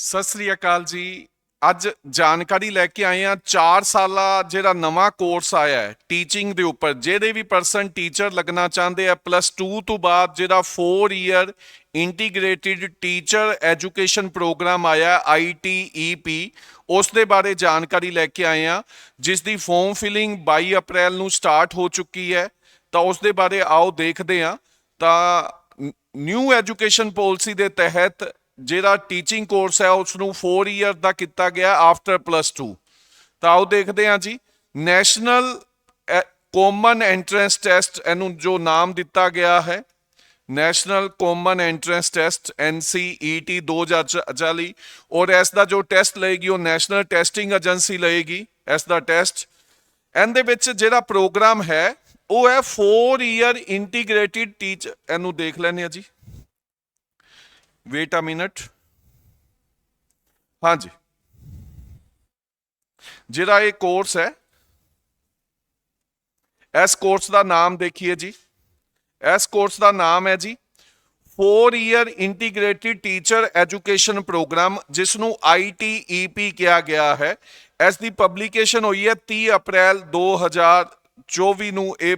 ਸਤਿ ਸ੍ਰੀ ਅਕਾਲ ਜੀ। ਅੱਜ ਜਾਣਕਾਰੀ ਲੈ ਕੇ ਆਏ ਆ 4 ਸਾਲਾ ਜਿਹੜਾ ਨਵਾਂ ਕੋਰਸ ਆਇਆ ਹੈ ਟੀਚਿੰਗ ਦੇ ਉੱਪਰ ਜਿਹੜੇ ਵੀ ਪਰਸਨ ਟੀਚਰ ਲੱਗਣਾ ਚਾਹੁੰਦੇ ਆ ਪਲੱਸ 2 ਤੋਂ ਬਾਅਦ ਜਿਹੜਾ 4 year integrated teacher education programme ਆਇਆ ITEP ਉਸ ਦੇ ਬਾਰੇ ਜਾਣਕਾਰੀ ਲੈ ਕੇ ਆਏ ਆ ਜਿਸ ਦੀ ਫਾਰਮ ਫਿਲਿੰਗ 22 ਅਪ੍ਰੈਲ ਨੂੰ ਸਟਾਰਟ ਹੋ ਚੁੱਕੀ ਹੈ। ਤਾਂ ਉਸ ਦੇ ਬਾਰੇ ਆਓ ਦੇਖਦੇ ਆ ਤਾਂ ਨਿਊ ਐਜੂਕੇਸ਼ਨ ਪਾਲਿਸੀ ਦੇ ਤਹਿਤ ਜਿਹੜਾ ਟੀਚਿੰਗ ਕੋਰਸ ਹੈ ਉਸ ਨੂੰ 4 ਇਅਰ ਦਾ ਕੀਤਾ ਗਿਆ ਆਫਟਰ ਪਲੱਸ 2 ਤਾਂ ਆਓ ਦੇਖਦੇ ਹਾਂ ਜੀ। ਨੈਸ਼ਨਲ ਕਾਮਨ ਐਂਟਰੈਂਸ ਟੈਸਟ ਇਹਨੂੰ ਜੋ ਨਾਮ ਦਿੱਤਾ ਗਿਆ ਹੈ national common entrance test NCET 2040 ਔਰ ਇਸ ਦਾ ਜੋ ਟੈਸਟ ਲਏਗੀ, ਉਹ ਨੈਸ਼ਨਲ ਟੈਸਟਿੰਗ ਏਜੰਸੀ ਲਏਗੀ, ਇਸ ਦਾ ਟੈਸਟ ਇਹਦੇ ਵਿੱਚ ਜਿਹੜਾ ਪ੍ਰੋਗਰਾਮ ਹੈ, ਉਹ ਹੈ 4 ਇਅਰ ਇੰਟੀਗ੍ਰੇਟਿਡ ਟੀਚ ਇਹਨੂੰ ਦੇਖ ਲੈਣੇ ਆ ਜੀ। ਵੇਟ ਅ ਮਿੰਟ ਹਾਂਜੀ ਜਿਹੜਾ ਇਹ ਕੋਰਸ ਹੈ ਇਸ ਕੋਰਸ ਦਾ ਨਾਮ ਦੇਖੀਏ ਜੀ ਇਸ ਕੋਰਸ ਦਾ ਨਾਮ ਹੈ ਜੀ 4 year integrated teacher education programme ਜਿਸ ਨੂੰ ITEP ਕਿਹਾ ਗਿਆ ਹੈ ਇਸ ਦੀ ਪਬਲੀਕੇਸ਼ਨ ਹੋਈ ਹੈ 30 ਅਪ੍ਰੈਲ 2024 ਨੂੰ ਇਹ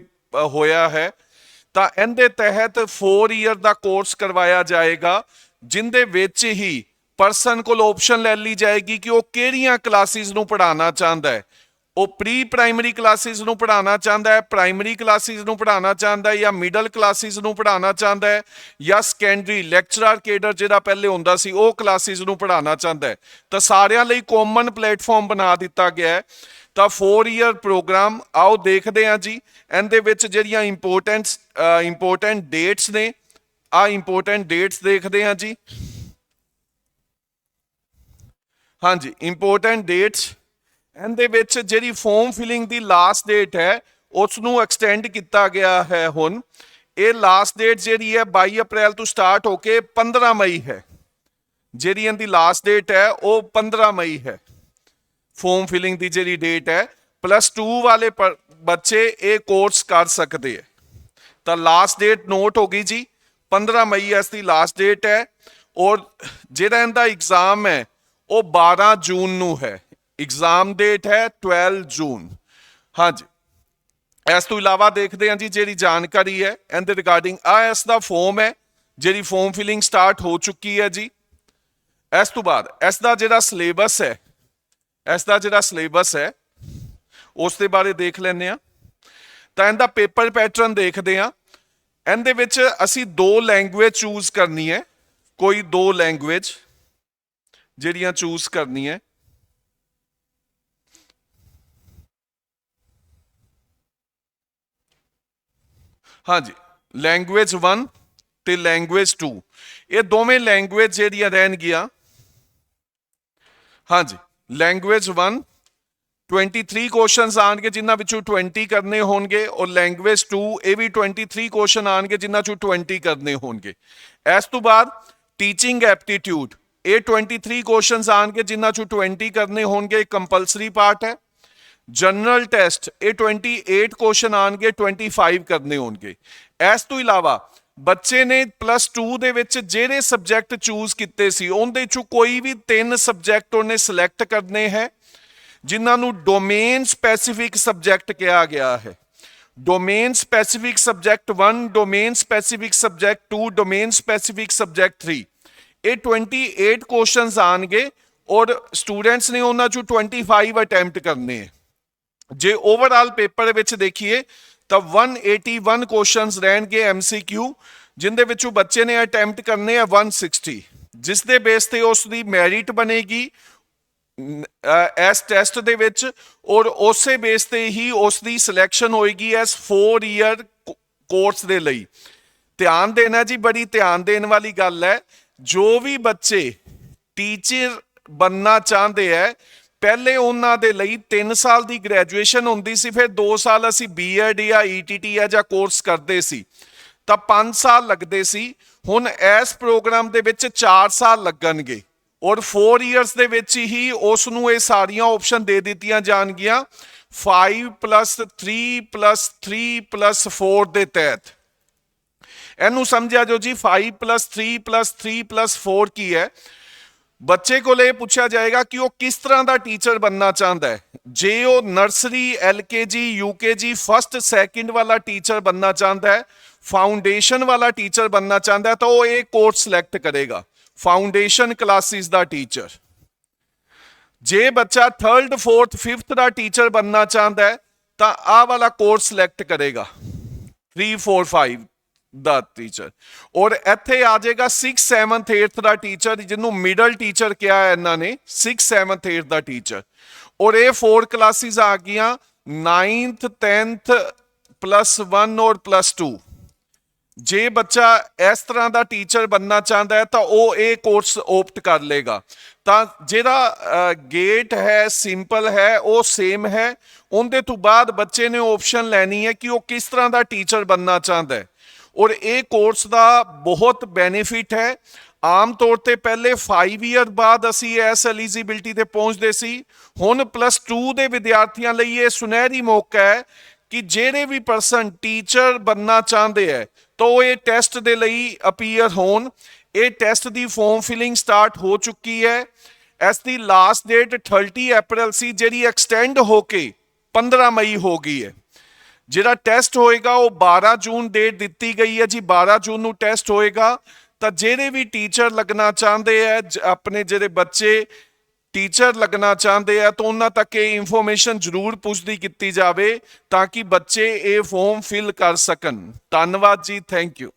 ਹੋਇਆ ਹੈ ਤਾਂ ਇਹਦੇ ਤਹਿਤ 4 ਇਅਰ ਦਾ ਕੋਰਸ ਕਰਵਾਇਆ ਜਾਏਗਾ ਜਿੰਦੇ ਵਿੱਚ ਹੀ ਪਰਸਨ ਕੋਲ ਆਪਸ਼ਨ ਲੈ ਲਈ ਜਾਏਗੀ ਕਿ ਉਹ ਕਿਹੜੀਆਂ ਕਲਾਸਿਸ ਨੂੰ ਪੜਾਉਣਾ ਚਾਹੁੰਦਾ ਹੈ। ਉਹ ਪ੍ਰੀ ਪ੍ਰਾਇਮਰੀ ਕਲਾਸਿਸ ਨੂੰ ਪੜਾਉਣਾ ਚਾਹੁੰਦਾ ਹੈ ਪ੍ਰਾਇਮਰੀ ਕਲਾਸਿਸ ਨੂੰ ਪੜਾਉਣਾ ਚਾਹੁੰਦਾ ਹੈ ਜਾਂ ਮਿਡਲ ਕਲਾਸਿਸ ਨੂੰ ਪੜਾਉਣਾ ਚਾਹੁੰਦਾ ਹੈ ਜਾਂ ਸੈਕੰਡਰੀ ਲੈਕਚਰਰ ਕੇਡਰ ਜਿਹੜਾ ਪਹਿਲੇ ਹੁੰਦਾ ਸੀ ਉਹ ਕਲਾਸਿਸ ਨੂੰ ਪੜਾਉਣਾ ਚਾਹੁੰਦਾ ਹੈ। ਤਾਂ ਸਾਰਿਆਂ ਲਈ ਕਾਮਨ ਪਲੇਟਫਾਰਮ ਬਣਾ ਦਿੱਤਾ ਗਿਆ ਹੈ। ਤਾਂ 4 ਇਅਰ ਪ੍ਰੋਗਰਾਮ ਆਓ ਦੇਖਦੇ ਹਾਂ ਜੀ। ਇਹਦੇ ਵਿੱਚ ਜਿਹੜੀਆਂ ਇੰਪੋਰਟੈਂਟ ਇੰਪੋਰਟੈਂਟ ਡੇਟਸ ਨੇ ਆ ਇੰਪੋਰਟੈਂਟ ਡੇਟਸ ਦੇਖਦੇ ਹਾਂ ਜੀ। ਹਾਂਜੀ ਇੰਪੋਰਟੈਂਟ ਡੇਟਸ ਇਹਦੇ ਵਿੱਚ ਜਿਹੜੀ ਫਾਰਮ ਫਿਲਿੰਗ ਦੀ ਲਾਸਟ ਡੇਟ ਹੈ ਉਸ ਨੂੰ ਐਕਸਟੈਂਡ ਕੀਤਾ ਗਿਆ ਹੈ ਹੁਣ। ਇਹ ਲਾਸਟ ਡੇਟ ਜਿਹੜੀ ਹੈ 22 ਅਪ੍ਰੈਲ ਤੋਂ ਸਟਾਰਟ ਹੋ ਕੇ 15 ਮਈ ਹੈ। ਜਿਹੜੀ ਇਹਦੀ ਲਾਸਟ ਡੇਟ ਹੈ, ਉਹ 15 ਮਈ ਹੈ। ਫਾਰਮ ਫਿਲਿੰਗ ਦੀ ਜਿਹੜੀ ਡੇਟ ਹੈ ਪਲੱਸ 2 ਵਾਲੇ ਪ- ਬੱਚੇ ਇਹ ਕੋਰਸ ਕਰ ਸਕਦੇ ਹੈ। ਤਾਂ ਲਾਸਟ ਡੇਟ ਨੋਟ ਹੋ ਗਈ ਜੀ। 15 ਮਈ ਇਸ ਦੀ ਲਾਸਟ ਡੇਟ ਹੈ। ਔਰ ਜਿਹੜਾ ਇਹਦਾ ਐਗਜ਼ਾਮ ਹੈ, ਉਹ 12 ਜੂਨ ਨੂੰ ਹੈ। ਐਗਜ਼ਾਮ ਡੇਟ ਹੈ 12 ਜੂਨ। ਹਾਂਜੀ। ਇਸ ਤੋਂ ਇਲਾਵਾ ਦੇਖਦੇ ਹਾਂ ਜੀ, ਜਿਹੜੀ ਜਾਣਕਾਰੀ ਹੈ, ਇਹਦੇ ਰਿਗਾਰਡਿੰਗ ਆ, ਇਸ ਦਾ ਫਾਰਮ ਹੈ, ਜਿਹੜੀ ਫਾਰਮ ਫਿਲਿੰਗ ਸਟਾਰਟ ਹੋ ਚੁੱਕੀ ਹੈ ਜੀ। ਇਸ ਤੋਂ ਬਾਅਦ, ਇਸ ਦਾ ਜਿਹੜਾ ਸਿਲੇਬਸ ਹੈ, ਇਸ ਦਾ ਜਿਹੜਾ ਸਿਲੇਬਸ ਹੈ, ਉਸ ਦੇ ਬਾਰੇ ਦੇਖ ਲੈਂਦੇ ਆ ਤਾਂ ਇਹਦਾ ਪੇਪਰ ਪੈਟਰਨ ਦੇਖਦੇ ਆ ਇਹਦੇ ਵਿੱਚ ਅਸੀਂ ਦੋ ਲੈਂਗੁਏਜ ਚੂਜ਼ ਕਰਨੀ ਹੈ। ਕੋਈ ਦੋ ਲੈਂਗੁਏਜ ਜਿਹੜੀਆਂ ਚੂਜ਼ ਕਰਨੀ ਹੈ। ਹਾਂਜੀ ਲੈਂਗੁਏਜ 1 ਤੇ ਲੈਂਗੁਏਜ 2 ਇਹ ਦੋਵੇਂ ਲੈਂਗੁਏਜ ਜਿਹੜੀਆਂ ਰਹਿਣਗੀਆਂ। ਹਾਂਜੀ ਲੈਂਗੁਏਜ 1 23 ਕੁਐਸਚਨਸ ਆਣਗੇ, ਜਿਨ੍ਹਾਂ ਵਿੱਚੋਂ 20 ਕਰਨੇ ਹੋਣਗੇ ਔਰ ਲੈਂਗੁਏਜ 2 ਇਹ ਵੀ 23 ਕੁਐਸਚਨ ਆਣਗੇ, ਜਿਨ੍ਹਾਂ ਚੋਂ 20 ਕਰਨੇ ਹੋਣਗੇ। ਇਸ ਤੋਂ ਬਾਅਦ ਟੀਚਿੰਗ ਐਪਟੀਟਿਊਡ ਇਹ 23 ਕੁਐਸਚਨਸ ਆਣਗੇ, ਜਿਨ੍ਹਾਂ ਚੋਂ 20 ਕਰਨੇ ਹੋਣਗੇ ਕੰਪਲਸਰੀ ਪਾਰਟ ਹੈ। ਜਨਰਲ ਟੈਸਟ ਇਹ 28 ਕੁਐਸਚਨ ਆਣਗੇ 25 ਕਰਨੇ ਹੋਣਗੇ। ਇਸ ਤੋਂ ਇਲਾਵਾ ਬੱਚੇ ਨੇ ਪਲੱਸ 2 ਦੇ ਵਿੱਚ ਜਿਹੜੇ ਸਬਜੈਕਟ ਚੂਜ਼ ਕੀਤੇ ਸੀ, ਉਹਦੇ ਚੋਂ ਕੋਈ ਵੀ ਤਿੰਨ ਸਬਜੈਕਟ ਉਹਨੇ ਸਿਲੈਕਟ ਕਰਨੇ ਹੈ। ਜਿਨ੍ਹਾਂ ਨੂੰ ਡੋਮੇਨ ਸਪੈਸੀਫਿਕ ਸਬਜੈਕਟ ਕਿਹਾ ਗਿਆ ਹੈ। Domain specific subject 1 domain specific subject 2 domain specific subject 3 ਇਹ 28 ਕੁਐਸਚਨਸ ਆਣਗੇ ਔਰ ਸਟੂਡੈਂਟਸ ਨੇ ਉਹਨਾਂ ਚੋਂ 25 ਅਟੈਂਪਟ ਕਰਨੇ ਹੈ। ਜੇ ਓਵਰਆਲ ਪੇਪਰ ਵਿੱਚ ਦੇਖੀਏ, ਤਾਂ 181 ਕੁਐਸਚਨਸ ਰਹਿਣਗੇ MCQ ਜਿੰਦੇ ਵਿੱਚੋਂ ਬੱਚੇ ਨੇ ਅਟੈਂਪਟ ਕਰਨੇ ਆ 160 ਜਿਸ ਦੇ ਬੇਸ ਤੇ ਉਸ ਦੀ ਮੈਰਿਟ ਬਣੇਗੀ ਇਸ ਟੈਸਟ ਦੇ ਵਿੱਚ ਔਰ ਉਸੇ ਬੇਸ ਤੇ ਹੀ ਉਸ ਦੀ ਸਿਲੈਕਸ਼ਨ ਹੋਏਗੀ ਐਸ 4 ਇਅਰ ਕੋਰਸ ਦੇ ਲਈ। ਧਿਆਨ ਦੇਣਾ ਜੀ, ਬੜੀ ਧਿਆਨ ਦੇਣ ਵਾਲੀ ਗੱਲ ਹੈ। ਜੋ ਵੀ ਬੱਚੇ ਟੀਚਰ ਬੰਨਾ ਚਾਹੁੰਦੇ ਹੈ, ਪਹਿਲੇ ਉਹਨਾਂ ਦੇ ਲਈ 3 ਸਾਲ ਦੀ ਗ੍ਰੈਜੂਏਸ਼ਨ ਹੁੰਦੀ ਸੀ, ਫਿਰ 2 ਸਾਲ ਅਸੀਂ ਬੀਐਡ ਜਾਂ ਈਟੀਟੀ ਜਾਂ ਕੋਰਸ ਕਰਦੇ ਸੀ। ਤਾਂ 5 ਸਾਲ ਲੱਗਦੇ ਸੀ। ਹੁਣ ਇਸ ਪ੍ਰੋਗਰਾਮ ਦੇ ਵਿੱਚ 4 ਸਾਲ ਲੱਗਣਗੇ। ਔਰ 4 ਇਅਰਸ ਦੇ ਵਿੱਚ ਹੀ ਉਸ ਨੂੰ ਇਹ ਸਾਰੀਆਂ ਆਪਸ਼ਨ ਦੇ ਦਿੱਤੀਆਂ ਜਾਣਗੀਆਂ। 5 3 3 4 ਦੇ ਤਹਿਤ। ਇਹਨੂੰ ਸਮਝਿਆ ਜੋ ਜੀ 5 3 3 4 ਕੀ ਹੈ? ਬੱਚੇ ਕੋਲ ਇਹ ਪੁੱਛਿਆ ਜਾਏਗਾ ਕਿ ਉਹ ਕਿਸ ਤਰ੍ਹਾਂ ਦਾ ਟੀਚਰ ਬੰਨਣਾ ਚਾਹੁੰਦਾ ਹੈ। ਜੇ ਉਹ nursery LKG UKG first second ਵਾਲਾ ਟੀਚਰ ਬੰਨਣਾ ਚਾਹੁੰਦਾ ਹੈ ਫਾਊਂਡੇਸ਼ਨ ਵਾਲਾ ਟੀਚਰ ਬੰਨਣਾ ਚਾਹੁੰਦਾ ਹੈ, ਤਾਂ ਉਹ ਇਹ ਕੋਰਸ ਸਿਲੈਕਟ ਕਰੇਗਾ। ਫਾਊਂਡੇਸ਼ਨ ਕਲਾਸਿਸ ਦਾ ਟੀਚਰ ਜੇ ਬੱਚਾ 3rd 4th 5th ਦਾ ਟੀਚਰ ਬੰਨਣਾ ਚਾਹੁੰਦਾ ਹੈ, ਤਾਂ ਆਹ ਵਾਲਾ ਕੋਰਸ ਸਿਲੈਕਟ ਕਰੇਗਾ। 3 4 5 ਦਾ ਟੀਚਰ ਔਰ ਇੱਥੇ ਆ ਜਾਏਗਾ 6 7th 8th ਦਾ ਟੀਚਰ ਜਿਹਨੂੰ ਮਿਡਲ ਟੀਚਰ ਕਿਹਾ ਹੈ ਇਹਨਾਂ ਨੇ 6 7th 8th ਦਾ ਟੀਚਰ ਔਰ ਇਹ 4 ਕਲਾਸਿਸ ਆ ਗਈਆਂ 9th 10th ਪਲੱਸ 1 ਔਰ ਪਲੱਸ 2 ਜੇ ਬੱਚਾ ਇਸ ਤਰ੍ਹਾਂ ਦਾ ਟੀਚਰ ਬੰਨਣਾ ਚਾਹੁੰਦਾ ਹੈ, ਤਾਂ ਉਹ ਇਹ ਕੋਰਸ ਓਪਟ ਕਰ ਲੇਗਾ ਤਾਂ ਜਿਹੜਾ ਗੇਟ ਹੈ ਸਿੰਪਲ ਹੈ, ਉਹ ਸੇਮ ਹੈ। ਉਹਦੇ ਤੋਂ ਬਾਅਦ ਬੱਚੇ ਨੇ ਆਪਸ਼ਨ ਲੈਣੀ ਹੈ ਕਿ ਉਹ ਕਿਸ ਤਰ੍ਹਾਂ ਦਾ ਟੀਚਰ ਬੰਨਣਾ ਚਾਹੁੰਦਾ ਹੈ। ਔਰ ਇਹ ਕੋਰਸ ਦਾ ਬਹੁਤ ਬੈਨੀਫਿਟ ਹੈ। ਆਮ ਤੌਰ ਤੇ ਪਹਿਲੇ 5 ਇਅਰ ਬਾਅਦ ਅਸੀਂ ਇਸ ਐਲੀਜੀਬਿਲਟੀ ਤੇ ਪਹੁੰਚਦੇ ਸੀ। ਹੁਣ ਪਲੱਸ 2 ਦੇ ਵਿਦਿਆਰਥੀਆਂ ਲਈ ਇਹ ਸੁਨਹਿਰੀ ਮੌਕਾ ਹੈ ਕਿ ਜਿਹੜੇ ਵੀ ਪਰਸਨ ਟੀਚਰ ਬੰਨਣਾ ਚਾਹੁੰਦੇ ਹੈ ਤਾਂ ਉਹ ਇਹ ਟੈਸਟ ਦੇ ਲਈ ਅਪੀਅਰ ਹੋਣ। ਇਹ ਟੈਸਟ ਦੀ ਫਾਰਮ ਫਿਲਿੰਗ ਸਟਾਰਟ ਹੋ ਚੁੱਕੀ ਹੈ ਇਸ ਦੀ ਲਾਸਟ ਡੇਟ 30 ਅਪ੍ਰੈਲ ਸੀ, ਜਿਹੜੀ ਐਕਸਟੈਂਡ ਹੋ ਕੇ 15 ਮਈ ਹੋ ਗਈ ਹੈ ਜਿਹੜਾ ਟੈਸਟ ਹੋਏਗਾ, ਉਹ 12 ਜੂਨ ਡੇਟ ਦਿੱਤੀ ਗਈ ਹੈ ਜੀ। 12 ਜੂਨ ਨੂੰ ਟੈਸਟ ਹੋਏਗਾ। ਤਾਂ ਜਿਹੜੇ ਵੀ ਟੀਚਰ ਲੱਗਣਾ ਚਾਹੁੰਦੇ ਹੈ ਜ- ਆਪਣੇ ਜਿਹੜੇ ਬੱਚੇ ਟੀਚਰ ਲੱਗਣਾ ਚਾਹੁੰਦੇ ਆ ਤਾਂ ਉਹਨਾਂ ਤੱਕ ਇਹ ਇਨਫੋਰਮੇਸ਼ਨ ਜ਼ਰੂਰ ਪੁੱਛਦੀ ਕੀਤੀ ਜਾਵੇ ਤਾਂ ਕਿ ਬੱਚੇ ਇਹ ਫਾਰਮ ਫਿਲ ਕਰ ਸਕਣ। ਧੰਨਵਾਦ ਜੀ ਥੈਂਕ ਯੂ